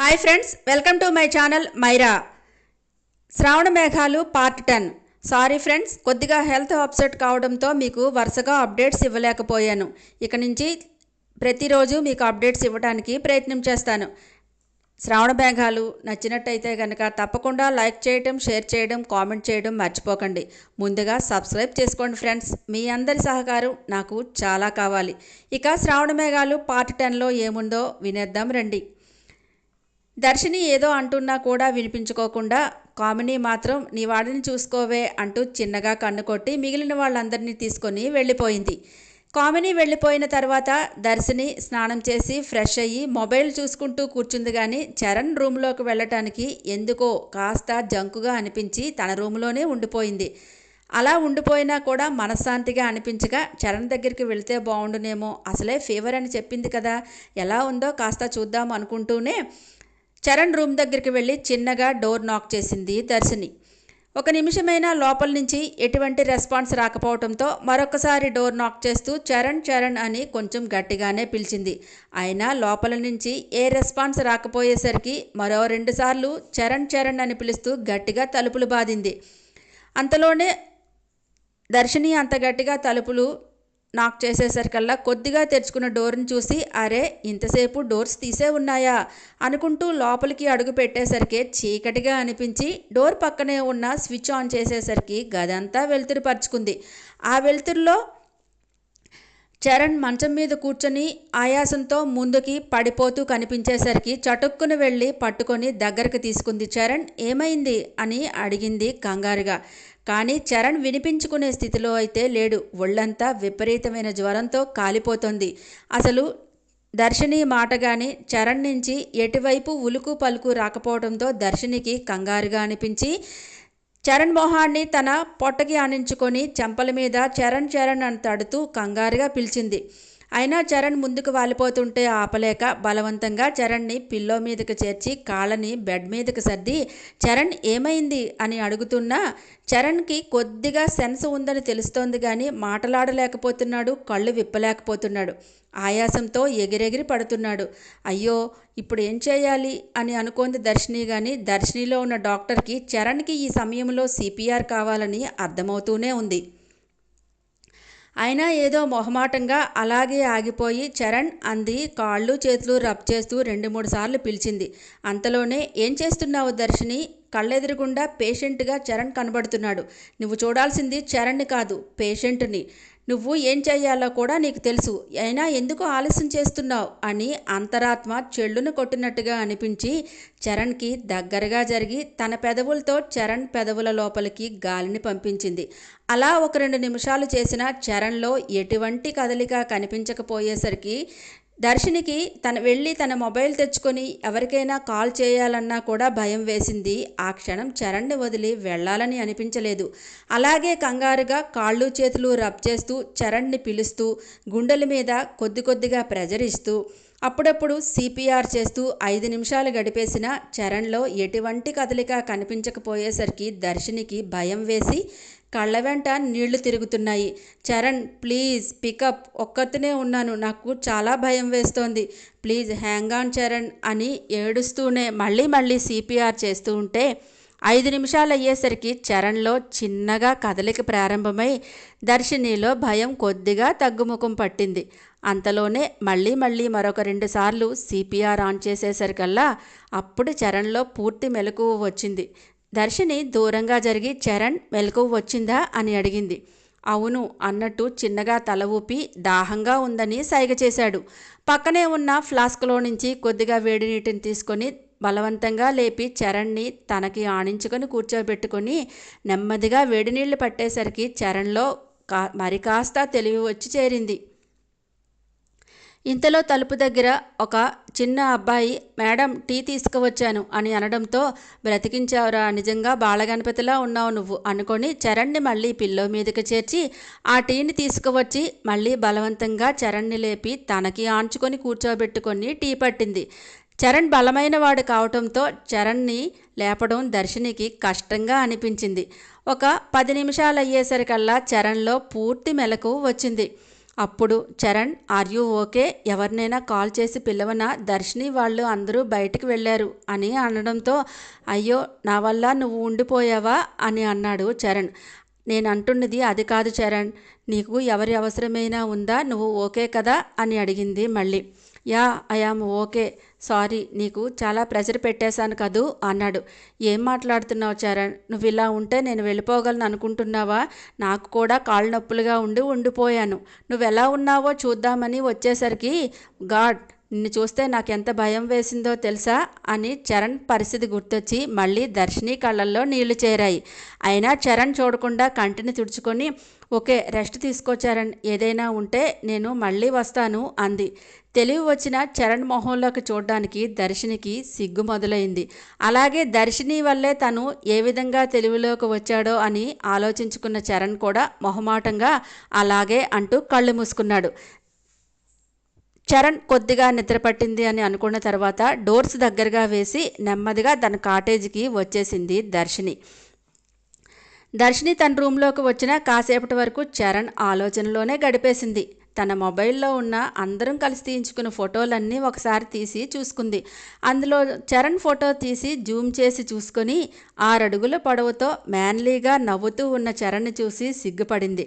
Hi friends welcome to my channel Myra శ్రావణ మేఘాలు part ten sorry friends కొద్దిగా health upset కావడంతో మీకు వరుసగా అప్డేట్స్ ఇవ్వలేకపోయాను. ఇక నుంచి ప్రతిరోజు మీకు అప్డేట్స్ ఇవ్వడానికి ప్రయత్నం చేస్తాను. శ్రావణ మేఘాలు నచ్చినట్టయితే కనుక తప్పకుండా లైక్ చేయడం షేర్ చేయడం కామెంట్ చేయడం మర్చిపోకండి. ముందుగా సబ్స్క్రైబ్ చేసుకోండి ఫ్రెండ్స్ మీ అందరి సహకారం నాకు చాలా కావాలి. ఇక శ్రావణ మేఘాలు పార్ట్ టెన్లో ఏముందో వినేద్దాం రండి. దర్శిని ఏదో అంటున్నా కూడా వినిపించుకోకుండా కామిని మాత్రం నీ వాడిని చూసుకోవే అంటూ చిన్నగా కన్ను కొట్టి మిగిలిన వాళ్ళందరినీ తీసుకొని వెళ్ళిపోయింది. కామిని వెళ్ళిపోయిన తర్వాత దర్శిని స్నానం చేసి ఫ్రెష్ అయ్యి మొబైల్ చూసుకుంటూ కూర్చుంది కానీ చరణ్ రూమ్లోకి వెళ్ళటానికి ఎందుకో కాస్త జంకుగా అనిపించి తన రూమ్లోనే ఉండిపోయింది. అలా ఉండిపోయినా కూడా మనశ్శాంతిగా అనిపించగా చరణ్ దగ్గరికి వెళ్తే బాగుండునేమో అసలే ఫీవర్ అని చెప్పింది కదా ఎలా ఉందో కాస్త చూద్దాం అనుకుంటూనే చరణ్ రూమ్ దగ్గరికి వెళ్ళి చిన్నగా డోర్ నాక్ చేసింది దర్శిని. ఒక నిమిషమైనా లోపల నుంచి ఎటువంటి రెస్పాన్స్ రాకపోవడంతో మరొకసారి డోర్ నాక్ చేస్తూ చరణ్ చరణ్ అని కొంచెం గట్టిగానే పిలిచింది. అయినా లోపల నుంచి ఏ రెస్పాన్స్ రాకపోయేసరికి మరో రెండుసార్లు చరణ్ చరణ్ అని పిలుస్తూ గట్టిగా తలుపులు బాదింది. అంతలోనే దర్శిని అంత గట్టిగా తలుపులు నాకు చేసేసరికల్లా కొద్దిగా తెరుచుకున్న డోర్ని చూసి అరే ఇంతసేపు డోర్స్ తీసే ఉన్నాయా? అనుకుంటూ లోపలికి అడుగు పెట్టేసరికి చీకటిగా అనిపించి డోర్ పక్కనే ఉన్న స్విచ్ ఆన్ చేసేసరికి గదంతా వెలుతురు పరుచుకుంది. ఆ వెలుతురులో చరణ్ మంచం మీద కూర్చొని ఆయాసంతో ముందుకి పడిపోతూ కనిపించేసరికి చటుక్కున వెళ్ళి పట్టుకొని దగ్గరకు తీసుకుంది చరణ్. ఏమైంది? అని అడిగింది కంగారుగా. కానీ చరణ్ వినిపించుకునే స్థితిలో అయితే లేడు. ఒళ్ళంతా విపరీతమైన జ్వరంతో కాలిపోతుంది. అసలు దర్శిని మాట చరణ్ నుంచి ఎటువైపు ఉలుకు పలుకు రాకపోవడంతో దర్శినికి కంగారుగా అనిపించి చరణ్ మొహాన్ని తన పొట్టకి ఆనించుకొని చెంపల మీద చరణ్ చరణ్ అని తడుతూ కంగారుగా పిలిచింది. అయినా చరణ్ ముందుకు వాలిపోతుంటే ఆపలేక బలవంతంగా చరణ్ని పిల్లో మీదకి చేర్చి కాళ్ళని బెడ్ మీదకి సర్ది చరణ్ ఏమైంది? అని అడుగుతున్నా. చరణ్కి కొద్దిగా సెన్స్ ఉందని తెలుస్తోంది కానీ మాటలాడలేకపోతున్నాడు కళ్ళు విప్పలేకపోతున్నాడు. ఆయాసంతో ఎగిరెగిరి పడుతున్నాడు. అయ్యో ఇప్పుడు ఏం చేయాలి? అని అనుకుంది దర్శిని కానీ దర్శినిలో ఉన్న డాక్టర్కి చరణ్కి ఈ సమయంలో సిపిఆర్ కావాలని అర్థమవుతూనే ఉంది. అయినా ఏదో మొహమాటంగా అలాగే ఆగిపోయి చరణ్ అంది కాళ్ళు చేతులు రబ్ చేస్తూ రెండు మూడు సార్లు పిలిచింది. అంతలోనే ఏం చేస్తున్నావు దర్శిని? కళ్ళెదురుగుండా పేషెంట్గా చరణ్ కనబడుతున్నాడు. నువ్వు చూడాల్సింది చరణ్ని కాదు పేషెంట్ని. నువ్వు ఏం చేయాలో కూడా నీకు తెలుసు. అయినా ఎందుకు ఆలస్యం చేస్తున్నావు? అని అంతరాత్మ చెల్లును కొట్టినట్టుగా అనిపించి చరణ్కి దగ్గరగా జరిగి తన పెదవులతో చరణ్ పెదవుల లోపలికి గాలిని పంపించింది. అలా ఒక రెండు నిమిషాలు చేసిన చరణ్లో ఎటువంటి కదలిక కనిపించకపోయేసరికి దర్శినికి తన వెళ్ళి తన మొబైల్ తెచ్చుకొని ఎవరికైనా కాల్ చేయాలన్నా కూడా భయం వేసింది. ఆ క్షణం చరణ్ని వదిలి వెళ్ళాలని అనిపించలేదు. అలాగే కంగారుగా కాళ్ళు చేతులు రబ్ చేస్తూ చరణ్ని పిలుస్తూ గుండెల మీద కొద్ది కొద్దిగా ప్రెజర్ ఇస్తూ అప్పుడప్పుడు సిపిఆర్ చేస్తూ ఐదు నిమిషాలు గడిపేసిన చరణ్లో ఎటువంటి కదలిక కనిపించకపోయేసరికి దర్శినికి భయం వేసి కళ్ళ వెంట నీళ్ళు తిరుగుతున్నాయి. చరణ్ ప్లీజ్ పికప్ ఒక్కతనే ఉన్నాను. నాకు చాలా భయం వేస్తోంది. ప్లీజ్ హ్యాంగ్ ఆన్ చరణ్ అని ఏడుస్తూనే మళ్ళీ మళ్ళీ సిపిఆర్ చేస్తూ ఉంటే ఐదు నిమిషాలు అయ్యేసరికి చరణ్లో చిన్నగా కదలిక ప్రారంభమై దర్శినిలో భయం కొద్దిగా తగ్గుముఖం పట్టింది. అంతలోనే మళ్ళీ మళ్ళీ మరొక రెండు సార్లు సిపిఆర్ ఆన్ చేసేసరికల్లా అప్పుడు చరణ్లో పూర్తి మెలకువ వచ్చింది. దర్శిని దూరంగా జరిగి చరణ్ మెలకువ వచ్చిందా? అని అడిగింది. అవును అన్నట్టు చిన్నగా తల ఊపి దాహంగా ఉందని సైగ చేశాడు. పక్కనే ఉన్న ఫ్లాస్క్లో నుంచి కొద్దిగా వేడి నీటిని తీసుకొని బలవంతంగా లేపి చరణ్ని తనకి ఆణించుకొని కూర్చోబెట్టుకొని నెమ్మదిగా వేడి నీళ్ళు పట్టేసరికి చరణ్లో కా మరి కాస్త తెలివి వచ్చి చేరింది. ఇంతలో తలుపు దగ్గర ఒక చిన్న అబ్బాయి మేడం టీ తీసుకువచ్చాను అని అనడంతో బ్రతికించావురా నిజంగా బాలగణపతిలా ఉన్నావు నువ్వు అనుకొని చరణ్ని మళ్ళీ పిల్లో మీదకి చేర్చి ఆ టీని తీసుకువచ్చి మళ్ళీ బలవంతంగా చరణ్ని లేపి తనకి ఆంచుకొని కూర్చోబెట్టుకొని టీ పట్టింది. చరణ్ బలమైన వాడు కావటంతో చరణ్ని లేపడం దర్శినికి కష్టంగా అనిపించింది. ఒక పది నిమిషాలు అయ్యేసరికల్లా చరణ్లో పూర్తి మెలకు వచ్చింది. అప్పుడు చరణ్ ఆర్ యూ ఓకే? ఎవరినైనా కాల్ చేసి పిలవనా? దర్శిని వాళ్ళు అందరూ బయటికి వెళ్ళారు అని అనడంతో అయ్యో నా వల్ల నువ్వు ఉండిపోయావా? అని అన్నాడు చరణ్. నేను అంటున్నది అది కాదు చరణ్. నీకు ఎవరి అవసరమైనా ఉందా? నువ్వు ఓకే కదా? అని అడిగింది మళ్ళీ. Yeah I am okay. సారీ నీకు చాలా ప్రెషర్ పెట్టేశాను కదూ అన్నాడు. ఏం మాట్లాడుతున్నావు చరణ్? నువ్వు ఇలా ఉంటే నేను వెళ్ళిపోగలను అనుకుంటున్నావా? నాకు కూడా కాళ్ళు నొప్పులుగా ఉండి ఉండిపోయాను. నువ్వు ఎలా ఉన్నావో చూద్దామని వచ్చేసరికి గాడ్ నిన్ను చూస్తే నాకు ఎంత భయం వేసిందో తెలుసా? అని చరణ్ పరిస్థితి గుర్తొచ్చి మళ్ళీ దర్శిని కళ్ళల్లో నీళ్ళు చేరాయి. అయినా చరణ్ చూడకుండా కంటిని తుడుచుకొని ఓకే రెస్ట్ తీసుకో చరణ్ ఏదైనా ఉంటే నేను మళ్ళీ వస్తాను అంది. తెలివి వచ్చిన చరణ్ మొహంలోకి చూడడానికి దర్శినికి సిగ్గు మొదలైంది. అలాగే దర్శిని వల్లే తను ఏ విధంగా తెలివిలోకి వచ్చాడో అని ఆలోచించుకున్న చరణ్ కూడా మొహమాటంగా అలాగే అంటూ కళ్ళు మూసుకున్నాడు. చరణ్ కొద్దిగా నిద్ర పట్టింది అని అనుకున్న తర్వాత డోర్స్ దగ్గరగా వేసి నెమ్మదిగా తన కాటేజీకి వచ్చేసింది దర్శిని. దర్శిని తన రూమ్లోకి వచ్చిన కాసేపటి వరకు చరణ్ ఆలోచనలోనే గడిపేసింది. తన మొబైల్లో ఉన్న అందరం కలిసి తీయించుకున్న ఫోటోలన్నీ ఒకసారి తీసి చూసుకుంది. అందులో చరణ్ ఫోటో తీసి జూమ్ చేసి చూసుకొని ఆరడుగుల పొడవుతో మ్యాన్లీగా నవ్వుతూ ఉన్న చరణ్ని చూసి సిగ్గుపడింది.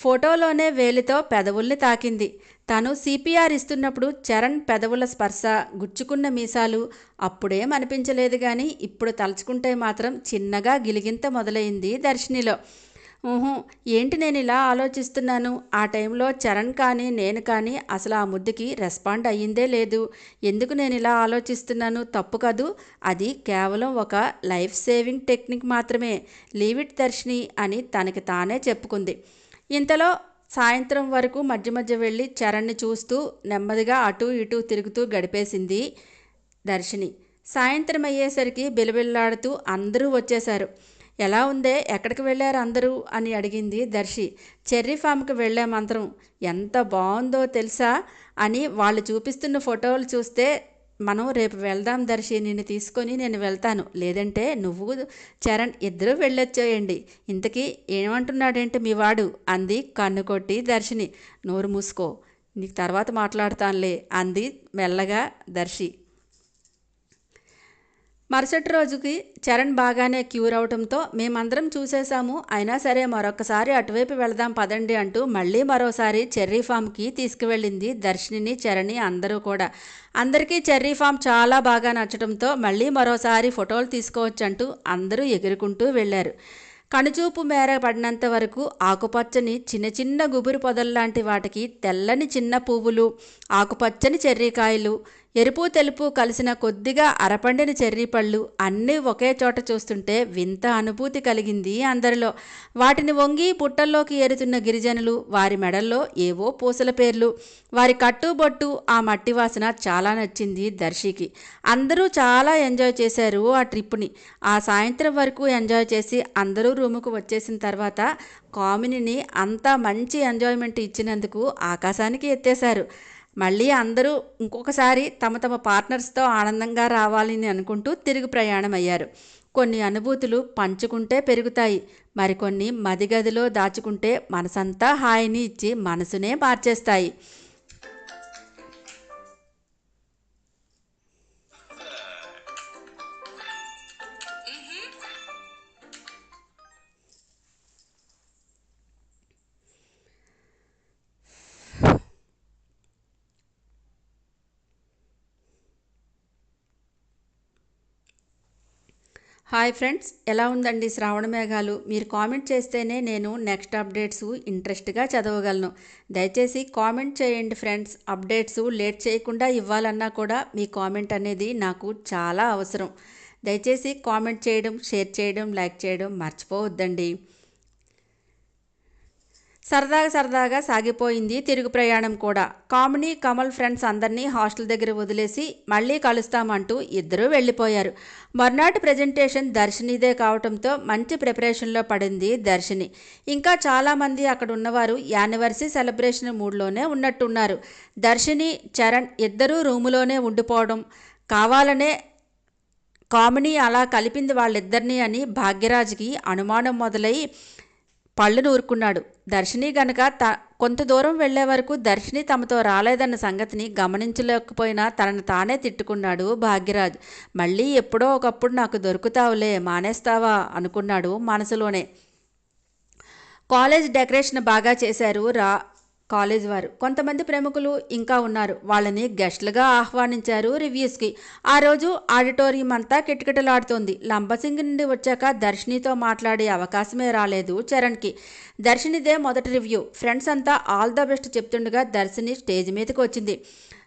ఫోటోలోనే వేలితో పెదవుల్ని తాకింది. తను సిపిఆర్ ఇస్తున్నప్పుడు చరణ్ పెదవుల స్పర్శ గుచ్చుకున్న మీసాలు అప్పుడేం అనిపించలేదు కానీ ఇప్పుడు తలుచుకుంటే మాత్రం చిన్నగా గిలిగింత మొదలైంది దర్శినిలో. ఊహు ఏంటి నేను ఇలా ఆలోచిస్తున్నాను? ఆ టైంలో చరణ్ కానీ నేను కానీ అసలు ఆ ముద్దుకి రెస్పాండ్ అయ్యిందే లేదు. ఎందుకు నేను ఇలా ఆలోచిస్తున్నాను? తప్పు కదూ? అది కేవలం ఒక లైఫ్ సేవింగ్ టెక్నిక్ మాత్రమే. లీవ్ ఇట్ దర్శిని అని తనకి తానే చెప్పుకుంది. ఇంతలో సాయంత్రం వరకు మధ్య మధ్య వెళ్ళి చరణ్ని చూస్తూ నెమ్మదిగా అటు ఇటు తిరుగుతూ గడిపేసింది దర్శిని. సాయంత్రం అయ్యేసరికి బిలబిల్లాడుతూ అందరూ వచ్చేశారు. ఎలా ఉందే? ఎక్కడికి వెళ్ళారు అందరూ? అని అడిగింది దర్శి. చెర్రీ ఫామ్కి వెళ్ళామంతరం ఎంత బాగుందో తెలుసా? అని వాళ్ళు చూపిస్తున్న ఫోటోలు చూస్తే మనం రేపు వెళ్దాం దర్శి నిన్ను తీసుకొని నేను వెళ్తాను. లేదంటే నువ్వు చరణ్ ఇద్దరూ వెళ్ళొచ్చేయండి. ఇంతకీ ఏమంటున్నాడేంటి మీ వాడు? అంది కన్ను కొట్టి దర్శిని. నోరు మూసుకో. నీకు తర్వాత మాట్లాడతానులే అంది మెల్లగా దర్శి. మరుసటి రోజుకి చరణ్ బాగానే క్యూర్ అవటంతో మేమందరం చూసేశాము. అయినా సరే మరొకసారి అటువైపు వెళదాం పదండి అంటూ మళ్ళీ మరోసారి చెర్రీ ఫామ్కి తీసుకువెళ్ళింది దర్శిని చరణి అందరూ కూడా. అందరికీ చెర్రీ ఫామ్ చాలా బాగా నచ్చడంతో మళ్ళీ మరోసారి ఫోటోలు తీసుకోవచ్చంటూ అందరూ ఎగురుకుంటూ వెళ్ళారు. కనుచూపు మేర పడినంత వరకు ఆకుపచ్చని చిన్న చిన్న గుబురు పొదల్లాంటి వాటికి తెల్లని చిన్న పువ్వులు ఆకుపచ్చని చెర్రీకాయలు ఎరుపు తెలుపు కలిసిన కొద్దిగా అరపండిన చెర్రీ పళ్ళు అన్నీ ఒకే చోట చూస్తుంటే వింత అనుభూతి కలిగింది అందరిలో. వాటిని వంగి పుట్టల్లోకి ఏరుతున్న గిరిజనులు వారి మెడల్లో ఏవో పూసల పేర్లు. వారి కట్టుబొట్టు ఆ మట్టి వాసన చాలా నచ్చింది దర్శికి. అందరూ చాలా ఎంజాయ్ చేశారు ఆ ట్రిప్ని ఆ సాయంత్రం వరకు ఎంజాయ్ చేసి అందరూ రూముకు వచ్చేసిన తర్వాత కామినిని అంతా మంచి ఎంజాయ్మెంట్ ఇచ్చినందుకు ఆకాశానికి ఎత్తేశారు. మళ్ళీ అందరూ ఇంకొకసారి తమ తమ పార్ట్నర్స్తో ఆనందంగా రావాలని అనుకుంటూ తిరుగు ప్రయాణం అయ్యారు. కొన్ని అనుభూతులు పంచుకుంటే పెరుగుతాయి. మరికొన్ని మదిగదిలో దాచుకుంటే మనసంతా హాయిని ఇచ్చి మనసునే మార్చేస్తాయి. హాయ్ ఫ్రెండ్స్ ఎలా ఉందండి శ్రావణ మేఘాలు? మీరు కామెంట్ చేస్తేనే నేను నెక్స్ట్ అప్డేట్స్ ఇంట్రెస్ట్గా చదవగలను. దయచేసి కామెంట్ చేయండి ఫ్రెండ్స్. అప్డేట్స్ లేట్ చేయకుండా ఇవ్వాలన్నా కూడా మీ కామెంట్ అనేది నాకు చాలా అవసరం. దయచేసి కామెంట్ చేయడం షేర్ చేయడం లైక్ చేయడం మర్చిపోవద్దండి. సరదాగా సరదాగా సాగిపోయింది తిరుగు ప్రయాణం కూడా. కామిని కమల్ ఫ్రెండ్స్ అందరినీ హాస్టల్ దగ్గర వదిలేసి మళ్ళీ కలుస్తామంటూ ఇద్దరూ వెళ్ళిపోయారు. మర్నాటి ప్రజెంటేషన్ దర్శినిదే కావడంతో మంచి ప్రిపరేషన్లో పడింది దర్శిని. ఇంకా చాలామంది అక్కడ ఉన్నవారు యానివర్సరీ సెలబ్రేషన్ మూడ్లోనే ఉన్నట్టున్నారు. దర్శిని చరణ్ ఇద్దరూ రూములోనే ఉండిపోవడం కావాలనే కామినీ అలా కలిపింది వాళ్ళిద్దరినీ అని భాగ్యరాజ్కి అనుమానం మొదలై పళ్ళు నూరుకున్నాడు. దర్శిని గనక త కొంత దూరం వెళ్ళే వరకు దర్శిని తమతో రాలేదన్న సంగతిని గమనించలేకపోయినా తనను తానే తిట్టుకున్నాడు భాగ్యరాజ్. మళ్ళీ ఎప్పుడో ఒకప్పుడు నాకు దొరుకుతావులే మానేస్తావా? అనుకున్నాడు మనసులోనే. కాలేజ్ డెకరేషన్ బాగా చేశారు రా కాలేజ్ వారు. కొంతమంది ప్రముఖులు ఇంకా ఉన్నారు. వాళ్ళని గెస్ట్లుగా ఆహ్వానించారు రివ్యూస్కి. ఆ రోజు ఆడిటోరియం అంతా కిటకిటలాడుతోంది. లంబసింగి నుండి వచ్చాక దర్శినితో మాట్లాడే అవకాశమే రాలేదు చరణ్కి. దర్శినిదే మొదటి రివ్యూ. ఫ్రెండ్స్ అంతా ఆల్ ద బెస్ట్ చెప్తుండగా దర్శిని స్టేజ్ మీదకి వచ్చింది.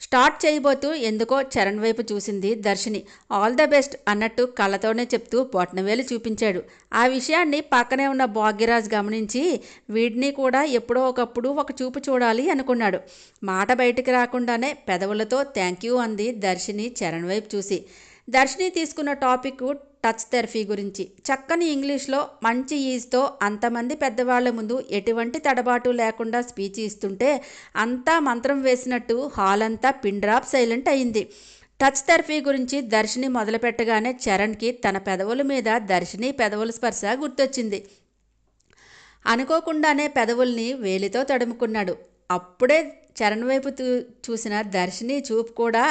స్టార్ట్ చేయబోతూ ఎందుకో చరణ్ వైపు చూసింది దర్శిని. ఆల్ ద బెస్ట్ అన్నట్టు కళ్ళతోనే చెప్తూ బొట్నవేలు చూపించాడు. ఆ విషయాన్ని పక్కనే ఉన్న భాగ్యరాజ్ గమనించి వీడిని కూడా ఎప్పుడో ఒకప్పుడు ఒక చూపు చూడాలి అనుకున్నాడు. మాట బయటికి రాకుండానే పెదవులతో థ్యాంక్ యూ అంది దర్శిని చరణ్ వైపు చూసి. దర్శిని తీసుకున్న టాపిక్ టచ్ థెరపీ గురించి. చక్కని ఇంగ్లీష్లో మంచి ఈజ్తో అంతమంది పెద్దవాళ్ళ ముందు ఎటువంటి తడబాటు లేకుండా స్పీచ్ ఇస్తుంటే అంతా మంత్రం వేసినట్టు హాల్ అంతా పిండ్రాప్ సైలెంట్ అయింది. టచ్ థెరపీ గురించి దర్శిని మొదలుపెట్టగానే చరణ్కి తన పెదవుల మీద దర్శిని పెదవుల స్పర్శ గుర్తొచ్చింది. అనుకోకుండానే పెదవుల్ని వేలితో తడుముకున్నాడు. అప్పుడే చరణ్ వైపు చూసిన దర్శిని చూపు కూడా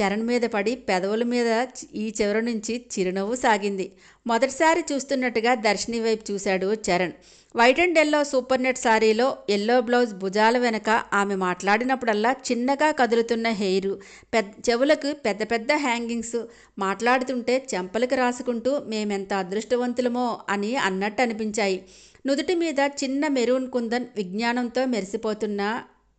చరణ్ మీద పడి పెదవుల మీద ఈ చివరి నుంచి చిరునవ్వు సాగింది. మొదటిసారి చూస్తున్నట్టుగా దర్శిని వైపు చూశాడు Charan. White and yellow super net సారీలో ఎల్లో బ్లౌజ్ భుజాల వెనక ఆమె మాట్లాడినప్పుడల్లా చిన్నగా కదులుతున్న హెయిర్ పెద్ద చెవులకు పెద్ద పెద్ద హ్యాంగింగ్స్ మాట్లాడుతుంటే చెంపలకు రాసుకుంటూ మేమెంత అదృష్టవంతులమో అని అన్నట్టు అనిపించాయి. నుదుటి మీద చిన్న మెరూన్ కుందన్ విజ్ఞానంతో మెరిసిపోతున్న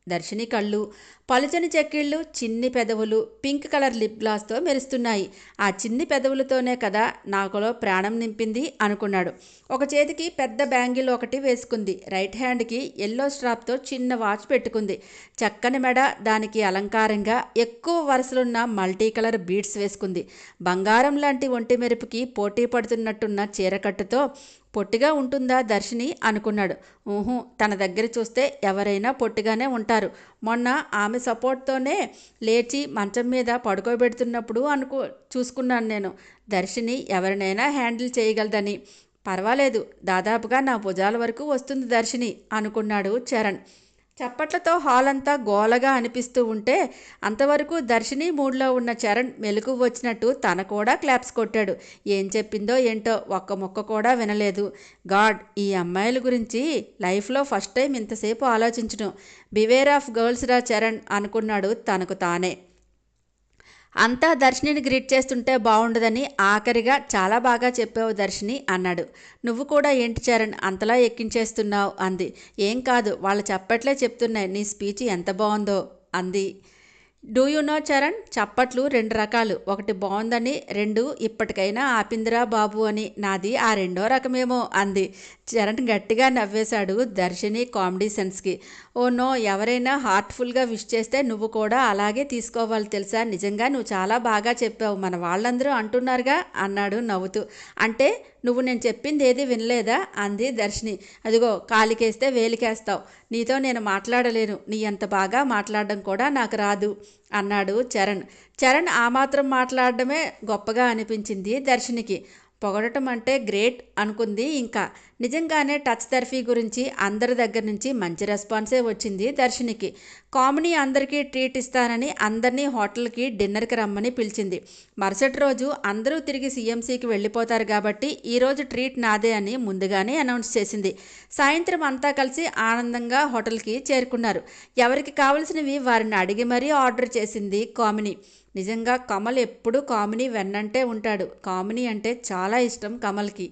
దర్శిని కళ్ళు పలుచని చెక్కిళ్ళు చిన్ని పెదవులు పింక్ కలర్ లిప్ గ్లాస్తో మెరుస్తున్నాయి. ఆ చిన్ని పెదవులతోనే కదా నాకులో ప్రాణం నింపింది అనుకున్నాడు. ఒక చేతికి పెద్ద బ్యాంగిల్ ఒకటి వేసుకుంది. రైట్ హ్యాండ్కి ఎల్లో స్ట్రాప్తో చిన్న వాచ్ పెట్టుకుంది. చక్కని మెడ దానికి అలంకారంగా ఎక్కువ వరుసలున్న మల్టీ కలర్ బీడ్స్ వేసుకుంది. బంగారం లాంటి ఒంటి మెరుపుకి పోటీ పడుతున్నట్టున్న చీరకట్టుతో పొట్టిగా ఉంటుందా దర్శిని అనుకున్నాడు. ఊహు తన దగ్గర చూస్తే ఎవరైనా పొట్టిగానే ఉంటారు. మొన్న ఆమె సపోర్ట్తోనే లేచి మంచం మీద పడుకోబెడుతున్నప్పుడు అనుకో చూసుకున్నాను నేను. దర్శిని ఎవరినైనా హ్యాండిల్ చేయగలదని. పర్వాలేదు దాదాపుగా నా భుజాల వరకు వస్తుంది దర్శిని అనుకున్నాడు చరణ్. చప్పట్లతో హాల్ అంతా గోలగా అనిపిస్తూ ఉంటే అంతవరకు దర్శిని మూడ్లో ఉన్న చరణ్ మెలకు వచ్చినట్టు తన కూడా క్లాప్స్ కొట్టాడు. ఏం చెప్పిందో ఏంటో ఒక్క మొక్క కూడా వినలేదు. గాడ్ ఈ అమ్మాయిల గురించి లైఫ్లో ఫస్ట్ టైం ఇంతసేపు ఆలోచించడం బివేర్ ఆఫ్ గర్ల్స్ రా చరణ్ అనుకున్నాడు తనకు తానే. అంతా దర్శినిని గ్రీట్ చేస్తుంటే బాగుండదని ఆఖరిగా చాలా బాగా చెప్పావు దర్శిని అన్నాడు. నువ్వు కూడా ఏంటి చరణ్ అంతలా ఎక్కించేస్తున్నావు అంది. ఏం కాదు వాళ్ళు చెప్పట్లే చెప్తున్నాయి నీ స్పీచ్ ఎంత బాగుందో అంది. డూ యు నో చరణ్ చప్పట్లు రెండు రకాలు. ఒకటి బాగుందని రెండు ఇప్పటికైనా ఆపిందిరా బాబు అని. నాది ఆ రెండో రకమేమో అంది. చరణ్ గట్టిగా నవ్వేశాడు దర్శిని కామెడీ సెన్స్కి. ఓ నో ఎవరైనా హార్ట్ఫుల్గా విష్ చేస్తే నువ్వు కూడా అలాగే తీసుకోవాలి తెలుసా? నిజంగా నువ్వు చాలా బాగా చెప్పావు. మన వాళ్ళందరూ అంటున్నారుగా అన్నాడు నవ్వుతూ. అంటే నువ్వు నేను చెప్పింది ఏది వినలేదా? అంది దర్శిని. అదిగో కాలికేస్తే వేలికేస్తావు. నీతో నేను మాట్లాడలేను. నీ అంత బాగా మాట్లాడడం కూడా నాకు రాదు అన్నాడు చరణ్. చరణ్ ఆ మాత్రం మాట్లాడడమే గొప్పగా అనిపించింది దర్శినికి. పొగడటం అంటే గ్రేట్ అనుకుంది ఇంకా. నిజంగానే టచ్ థెరపీ గురించి అందరి దగ్గర నుంచి మంచి రెస్పాన్సే వచ్చింది దర్శినికి. కామిని అందరికీ ట్రీట్ ఇస్తానని అందరినీ హోటల్కి డిన్నర్కి రమ్మని పిలిచింది. మరుసటి రోజు అందరూ తిరిగి సీఎంసీకి వెళ్ళిపోతారు కాబట్టి ఈరోజు ట్రీట్ నాదే అని ముందుగానే అనౌన్స్ చేసింది. సాయంత్రం అంతా కలిసి ఆనందంగా హోటల్కి చేరుకున్నారు. ఎవరికి కావలసినవి వారిని అడిగి మరీ ఆర్డర్ చేసింది కామిని. నిజంగా కమల్ ఎప్పుడూ కామిని వెన్నంటే ఉంటాడు. కామిని అంటే చాలా ఇష్టం కమల్కి.